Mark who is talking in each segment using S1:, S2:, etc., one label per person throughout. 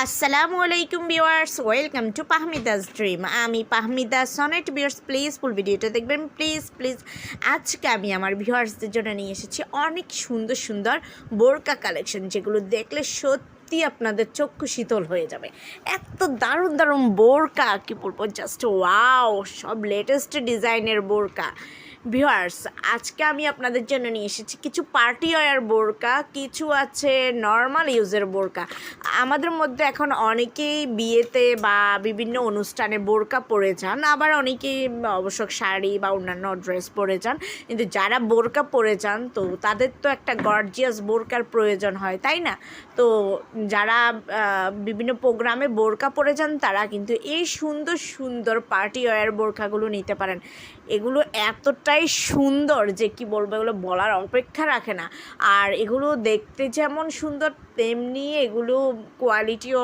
S1: আসসালামু আলাইকুম viewers welcome to Pahmida's dream আমি Pahmida Sonet viewers please full ভিডিওটা দেখবেন। প্লিজ প্লিজ আজকে আমি আমার ভিউয়ার্সদের জন্য নিয়ে এসেছি অনেক সুন্দর সুন্দর বোরকা কালেকশন যেগুলো দেখলে সত্যি আপনাদের চক্ষু শীতল হয়ে যাবে। এত দারুণ দারুণ বোরকা কি বলব? জাস্ট ওয়াও সব লেটেস্ট ডিজাইনের বোরকা। ভিউয়ার্স আজকে আমি আপনাদের জন্য নিয়ে এসেছি কিছু পার্টি ওয়ার বোরকা, কিছু আছে নর্মাল ইউজের বোরকা। আমাদের মধ্যে এখন অনেকেই বিয়েতে বা বিভিন্ন অনুষ্ঠানে বোরকা পরে যান, আবার অনেকেই অবশ্য শাড়ি বা অন্যান্য ড্রেস পরে যান। কিন্তু যারা বোরকা পরে যান, তো তাদের তো একটা গর্জিয়াস বোরকার প্রয়োজন হয়, তাই না? তো যারা বিভিন্ন প্রোগ্রামে বোরকা পরে যান, তারা কিন্তু এই সুন্দর সুন্দর পার্টি ওয়ার বোরকাগুলো নিতে পারেন। এগুলো এতটাই সুন্দর যে কি বলব, এগুলো বলার অপেক্ষা রাখে না। আর এগুলো দেখতে যেমন সুন্দর, তেমনি এগুলো কোয়ালিটিও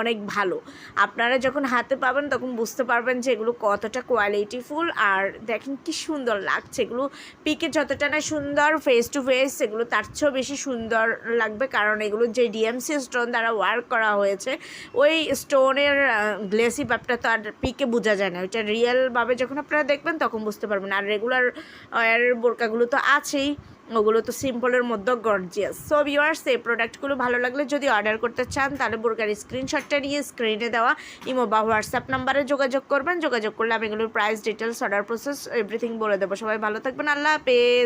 S1: অনেক ভালো। আপনারা যখন হাতে পাবেন তখন বুঝতে পারবেন যে এগুলো কতটা কোয়ালিটিফুল আর দেখেন কি সুন্দর লাগছে, এগুলো পিকে যতটা না সুন্দর ফেস টু ফেস এগুলো তার চেয়েও বেশি সুন্দর লাগবে। কারণ এগুলো যে ডিএমসি স্টোন দ্বারা ওয়ার্ক করা হয়েছে, ওই স্টোনের গ্লেসি ব্যাপটা তো আর পিকে বোঝা যায় না। ওইটা রিয়েলভাবে যখন আপনারা দেখবেন তখন বুঝতে পারবেন। আর রেগুলার ওয়ারের বোরকাগুলো তো আছেই, ওগুলো তো সিম্পলের মধ্যে গর্জিয়াস সো ভিউয়ার্স এই প্রোডাক্টগুলো ভালো লাগলে যদি অর্ডার করতে চান, তাহলে বোরকার স্ক্রিনশটটা নিয়ে স্ক্রিনে দেওয়া ইমো বা হোয়াটসঅ্যাপ নাম্বারে যোগাযোগ করবেন। যোগাযোগ করলে আমি এগুলোর price details order process everything বলে দেবো। সবাই ভালো থাকবেন। আল্লাহ হাফেজ।